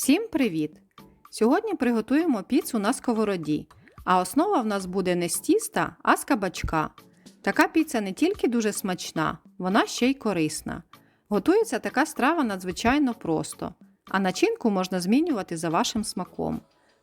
Всім привіт! Сьогодні приготуємо піцу на сковороді, а основа в нас буде не з тіста, а з кабачка. Така піца не тільки дуже смачна, вона ще й корисна. Готується така страва надзвичайно просто, а начинку можна змінювати за вашим смаком.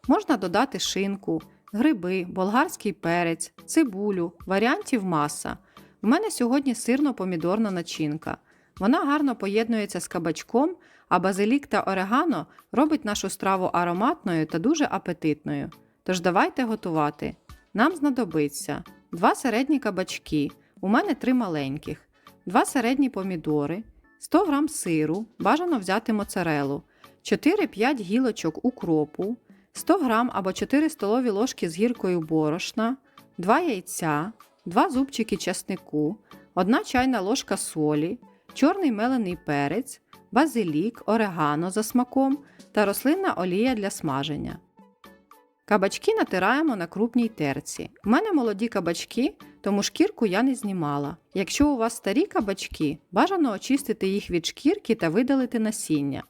Можна додати шинку, гриби, болгарський перець, цибулю, варіантів маса. У мене сьогодні сирно-помідорна начинка. Вона гарно поєднується з кабачком, а базилік та орегано робить нашу страву ароматною та дуже апетитною. Тож давайте готувати. Нам знадобиться 2 середні кабачки, у мене 3 маленьких, 2 середні помідори, 100 г сиру, бажано взяти моцарелу, 4-5 гілочок укропу, 100 г або 4 столові ложки з гіркою борошна, 2 яйця, 2 зубчики часнику, 1 чайна ложка солі, чорний мелений перець, базилік, орегано за смаком та рослинна олія для смаження. Кабачки натираємо на крупній терці. У мене молоді кабачки, тому шкірку я не знімала. Якщо у вас старі кабачки, бажано очистити їх від шкірки та видалити насіння.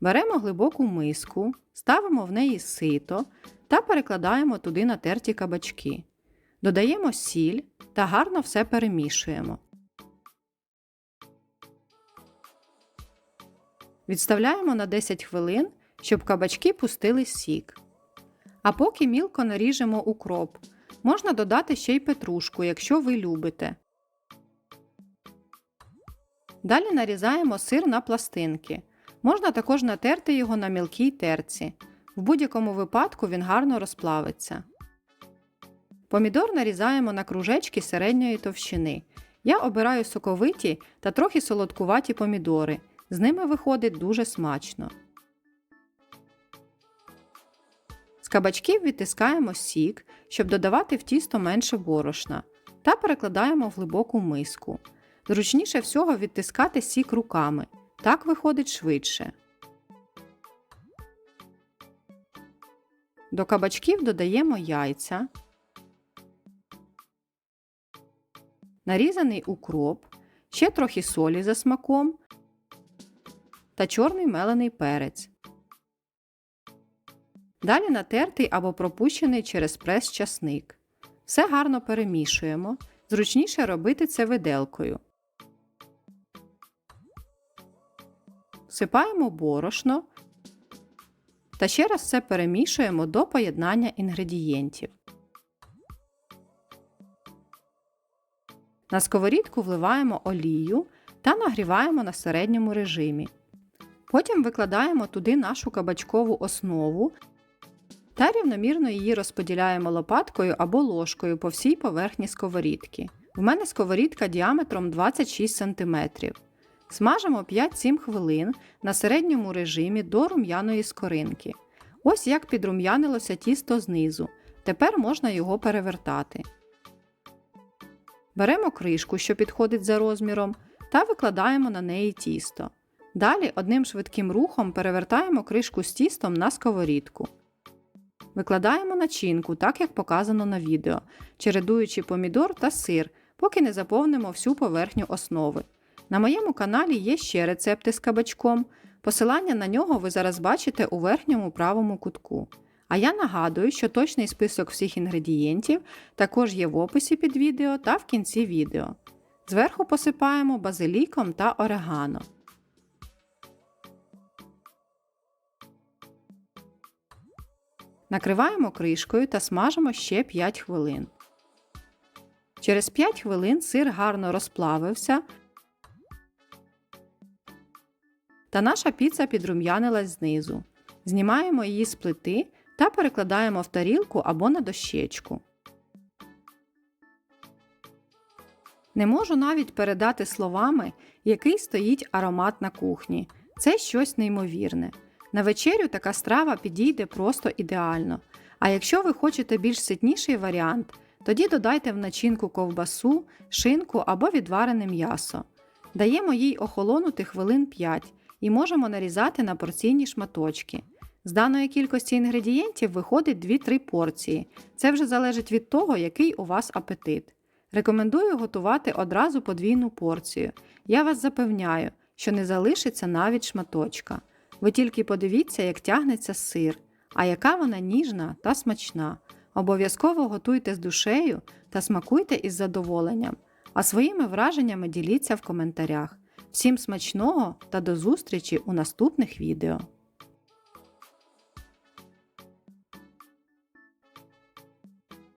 Беремо глибоку миску, ставимо в неї сито та перекладаємо туди натерті кабачки. Додаємо сіль та гарно все перемішуємо. Відставляємо на 10 хвилин, щоб кабачки пустили сік. А поки мілко наріжемо укроп. Можна додати ще й петрушку, якщо ви любите. Далі нарізаємо сир на пластинки. Можна також натерти його на мілкій терці. В будь-якому випадку він гарно розплавиться. Помідор нарізаємо на кружечки середньої товщини. Я обираю соковиті та трохи солодкуваті помідори. З ними виходить дуже смачно. З кабачків відтискаємо сік, щоб додавати в тісто менше борошна, та перекладаємо в глибоку миску. Зручніше всього відтискати сік руками. Так виходить швидше. До кабачків додаємо яйця, нарізаний укроп, ще трохи солі за смаком та чорний мелений перець. Далі натертий або пропущений через прес часник. Все гарно перемішуємо. Зручніше робити це виделкою. Всипаємо борошно та ще раз все перемішуємо до поєднання інгредієнтів. На сковорідку вливаємо олію та нагріваємо на середньому режимі. Потім викладаємо туди нашу кабачкову основу та рівномірно її розподіляємо лопаткою або ложкою по всій поверхні сковорідки. В мене сковорідка діаметром 26 см. Смажимо 5-7 хвилин на середньому режимі до рум'яної скоринки. Ось як підрум'янилося тісто знизу. Тепер можна його перевертати. Беремо кришку, що підходить за розміром, та викладаємо на неї тісто. Далі одним швидким рухом перевертаємо кришку з тістом на сковорідку. Викладаємо начинку, так як показано на відео, чередуючи помідор та сир, поки не заповнимо всю поверхню основи. На моєму каналі є ще рецепти з кабачком. Посилання на нього ви зараз бачите у верхньому правому кутку. А я нагадую, що точний список всіх інгредієнтів також є в описі під відео та в кінці відео. Зверху посипаємо базиліком та орегано. Накриваємо кришкою та смажимо ще 5 хвилин. Через 5 хвилин сир гарно розплавився та наша піца підрум'янилась знизу. Знімаємо її з плити та перекладаємо в тарілку або на дощечку. Не можу навіть передати словами, який стоїть аромат на кухні. Це щось неймовірне. На вечерю така страва підійде просто ідеально. А якщо ви хочете більш ситніший варіант, тоді додайте в начинку ковбасу, шинку або відварене м'ясо. Даємо їй охолонути хвилин 5 і можемо нарізати на порційні шматочки. З даної кількості інгредієнтів виходить 2-3 порції. Це вже залежить від того, який у вас апетит. Рекомендую готувати одразу подвійну порцію. Я вас запевняю, що не залишиться навіть шматочка. Ви тільки подивіться, як тягнеться сир, а яка вона ніжна та смачна. Обов'язково готуйте з душею та смакуйте із задоволенням, а своїми враженнями діліться в коментарях. Всім смачного та до зустрічі у наступних відео!